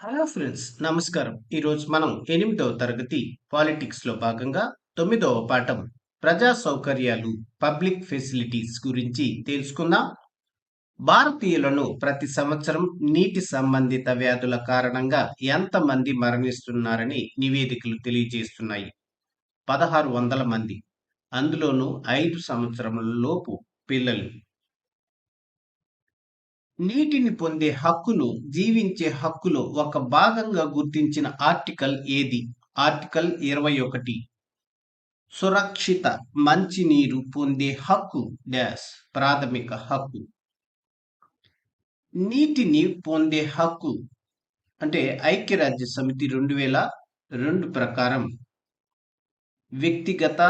Hello friends నమస్కారం. ఈరోజు మనం ఎనిమిదవ తరగతి పాలిటిక్స్లో భాగంగా తొమ్మిదవ పాఠం ప్రజా సౌకర్యాలు పబ్లిక్ ఫెసిలిటీస్ గురించి తెలుసుకుందాం. భారతీయులను ప్రతి సంవత్సరం నీటి సంబంధిత వ్యాధుల కారణంగా ఎంతమంది మరణిస్తున్నారని నివేదికలు తెలియజేస్తున్నాయి. పదహారు వందల మంది. అందులోనూ ఐదు సంవత్సరముల లోపు పిల్లలు. నీటిని పొందే హక్కును జీవించే హక్కులో ఒక భాగంగా గుర్తించిన ఆర్టికల్ ఏది? ఆర్టికల్ ఇరవై ఒకటి. సురక్షిత మంచినీరు పొందే హక్కు డాష్ ప్రాథమిక హక్కు. నీటిని పొందే హక్కు అంటే ఐక్యరాజ్య సమితి రెండు వేల రెండు ప్రకారం. వ్యక్తిగత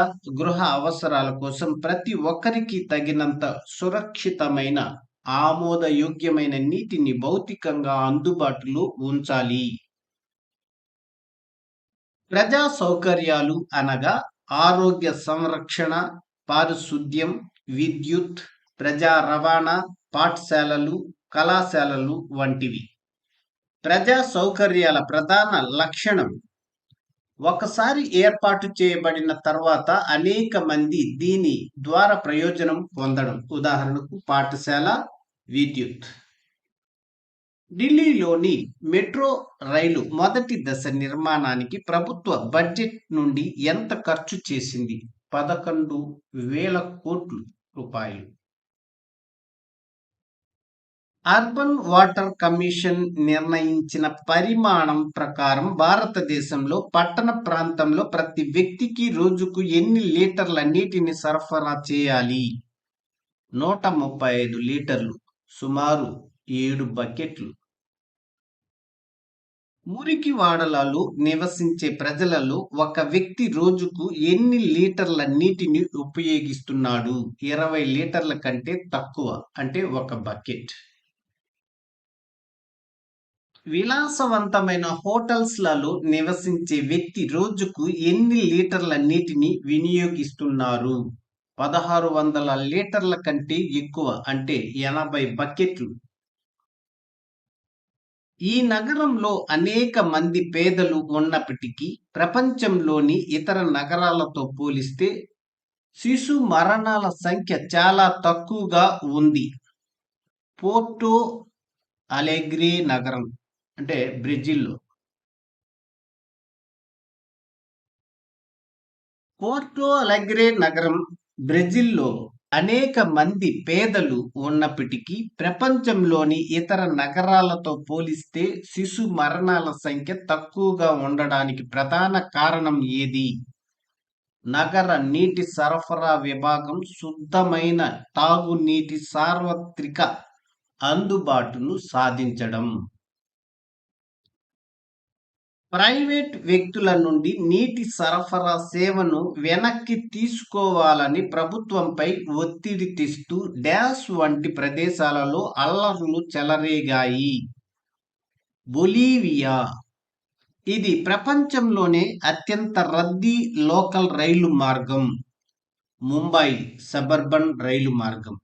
గృహ అవసరాల కోసం ప్రతి ఒక్కరికి తగినంత సురక్షితమైన ఆమోదయోగ్యమైన నీటిని భౌతికంగా అందుబాటులో ఉంచాలి. ప్రజా సౌకర్యాలు అనగా ఆరోగ్య సంరక్షణ పారిశుద్ధ్యం విద్యుత్ ప్రజా రవాణా పాఠశాలలు కళాశాలలు వంటివి. ప్రజా సౌకర్యాల ప్రధాన లక్షణం ఒకసారి ఏర్పాటు చేయబడిన తర్వాత అనేక మంది దీని ద్వారా ప్రయోజనం పొందడం. ఉదాహరణకు పాఠశాల విద్యుత్. ఢిల్లీలోని మెట్రో రైలు మొదటి దశ నిర్మాణానికి ప్రభుత్వ బడ్జెట్ నుండి ఎంత ఖర్చు చేసింది? పదకొండు వేల కోట్లు రూపాయలు. అర్బన్ వాటర్ కమిషన్ నిర్ణయించిన పరిమాణం ప్రకారం భారతదేశంలో పట్టణ ప్రాంతంలో ప్రతి వ్యక్తికి రోజుకు ఎన్ని లీటర్ల నీటిని సరఫరా చేయాలి? నూట ముప్పై ఐదు లీటర్లు. సుమారు ఏడు బకెట్లు. మురికి వాడలలో నివసించే ప్రజలలో ఒక వ్యక్తి రోజుకు ఎన్ని లీటర్ల నీటిని ఉపయోగిస్తున్నాడు? ఇరవై లీటర్ల కంటే తక్కువ అంటే ఒక బకెట్. విలాసవంతమైన హోటల్స్లలో నివసించే వ్యక్తి రోజుకు ఎన్ని లీటర్ల నీటిని వినియోగిస్తున్నారు? పదహారు వందల లీటర్ల కంటే ఎక్కువ అంటే ఎనభై బకెట్లు. ఈ నగరంలో అనేక మంది పేదలు ఉన్నప్పటికీ ప్రపంచంలోని ఇతర నగరాలతో పోలిస్తే శిశు మరణాల సంఖ్య చాలా తక్కువగా ఉంది. పోర్టో అలెగ్రే నగరం అంటే బ్రెజిల్లో. పోర్టో అలెగ్రే నగరం బ్రెజిల్లో అనేక మంది పేదలు ఉన్నప్పటికీ ప్రపంచంలోని ఇతర నగరాలతో పోలిస్తే శిశు మరణాల సంఖ్య తక్కువగా ఉండడానికి ప్రధాన కారణం ఏది? నగర నీటి సరఫరా విభాగం శుద్ధమైన తాగునీటి సార్వత్రిక అందుబాటును సాధించడం. ప్రైవేట్ వ్యక్తుల నుండి నీటి సరఫరా సేవను వెనక్కి తీసుకోవాలని ప్రభుత్వంపై ఒత్తిడి తెస్తూ డ్యాష్ వంటి ప్రదేశాలలో అల్లర్లు చెలరేగాయి. బొలీవియా. ఇది ప్రపంచంలోనే అత్యంత రద్దీ లోకల్ రైలు మార్గం. ముంబై సబర్బన్ రైలు మార్గం.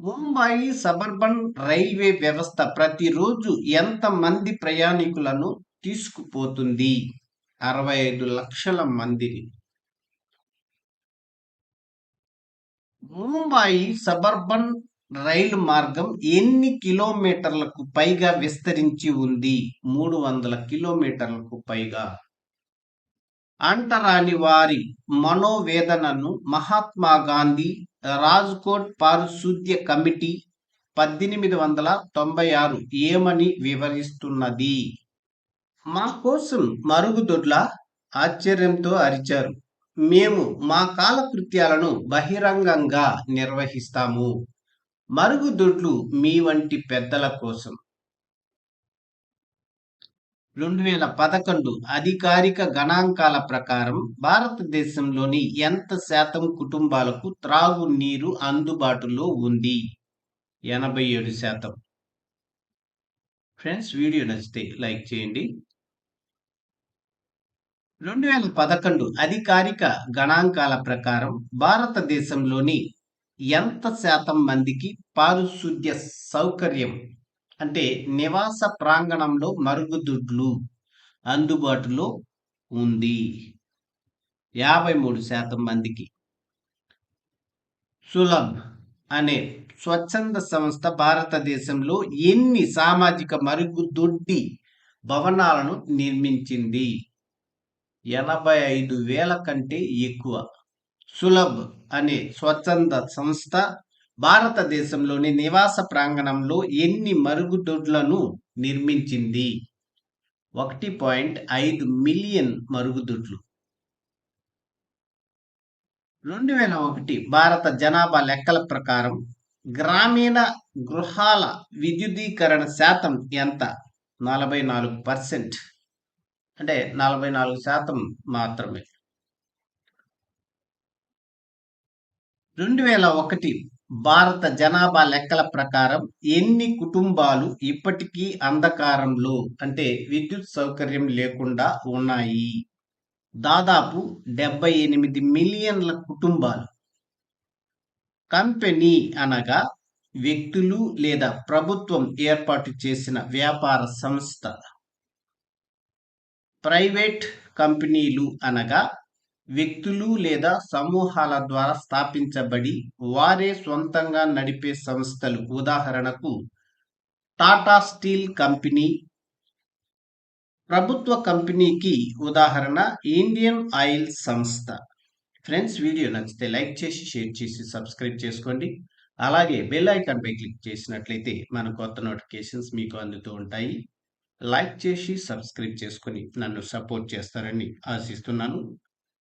ముంబై సబర్బన్ రైల్వే వ్యవస్థ ప్రతిరోజు ఎంత మంది ప్రయాణికులను తీసుకుపోతుంది? అరవై ఐదు లక్షల మందిని ముంబై సబర్బన్ రైలు మార్గం ఎన్ని కిలోమీటర్లకు పైగా విస్తరించి ఉంది? మూడు వందల కిలోమీటర్లకు పైగా. అంటరాని వారి మనోవేదనను మహాత్మా గాంధీ రాజ్కోట్ పారిశుద్ధ్య కమిటీ పద్దెనిమిది వందల తొంభై ఆరు ఏమని వివరిస్తున్నది? మా కోసం మరుగుదొడ్ల ఆశ్చర్యంతో అరిచారు. మేము మా కాలకృత్యాలను బహిరంగంగా నిర్వహిస్తాము. మరుగుదొడ్లు మీ వంటి పెద్దల కోసం. రెండు వేల పదకొండు అధికారిక గణాంకాల ప్రకారం భారతదేశంలోని ఎంత శాతం కుటుంబాలకు త్రాగునీరు అందుబాటులో ఉంది? ఎనభై ఏడు శాతం. ఫ్రెండ్స్ వీడియో నచ్చితే లైక్ చేయండి. రెండు వేల పదకొండు అధికారిక గణాంకాల ప్రకారం భారతదేశంలోని ఎంత శాతం మందికి పారిశుద్ధ్య సౌకర్యం అంటే నివాస ప్రాంగణంలో మరుగుదొడ్లు అందుబాటులో ఉంది. యాభై మూడు శాతం మందికి. సులభ్ అనే స్వచ్ఛంద సంస్థ భారతదేశంలో ఎన్ని సామాజిక మరుగుదొడ్డి భవనాలను నిర్మించింది? ఎనభై ఐదు వేల కంటే ఎక్కువ. సులభ్ అనే స్వచ్ఛంద సంస్థ భారతదేశంలోని నివాస ప్రాంగణంలో ఎన్ని మరుగుదొడ్లను నిర్మించింది? ఒకటి పాయింట్ ఐదు మిలియన్ మరుగుదొడ్లు. రెండు వేల ఒకటి భారత జనాభా లెక్కల ప్రకారం గ్రామీణ గృహాల విద్యుదీకరణ శాతం ఎంత? నలభై నాలుగు పర్సెంట్. అంటే నలభై నాలుగు శాతం మాత్రమే. రెండు వేల ఒకటి భారత జనాభా లెక్కల ప్రకారం ఎన్ని కుటుంబాలు ఇప్పటికీ అంధకారంలో అంటే విద్యుత్ సౌకర్యం లేకుండా ఉన్నాయి? దాదాపు డెబ్బై ఎనిమిది మిలియన్ల కుటుంబాలు. కంపెనీ అనగా వ్యక్తులు లేదా ప్రభుత్వం ఏర్పాటు చేసిన వ్యాపార సంస్థ. ప్రైవేట్ కంపెనీలు అనగా వ్యక్తులు లేదా సమూహాల ద్వారా స్థాపించబడి వారే సొంతంగా నడిపే సంస్థలు. ఉదాహరణకు టాటా స్టీల్ కంపెనీ ప్రభుత్వ కంపెనీకి ఉదాహరణ ఇండియన్ ఆయిల్ సంస్థ. ఫ్రెండ్స్ వీడియో నచ్చితే లైక్ చేసి షేర్ చేసి సబ్స్క్రైబ్ చేసుకోండి. అలాగే బెల్ ఐకాన్పై క్లిక్ చేసినట్లయితే మన కొత్త నోటిఫికేషన్స్ మీకు అందుతూ ఉంటాయి. లైక్ చేసి సబ్స్క్రైబ్ చేసుకొని నన్ను సపోర్ట్ చేస్తారని ఆశిస్తున్నాను.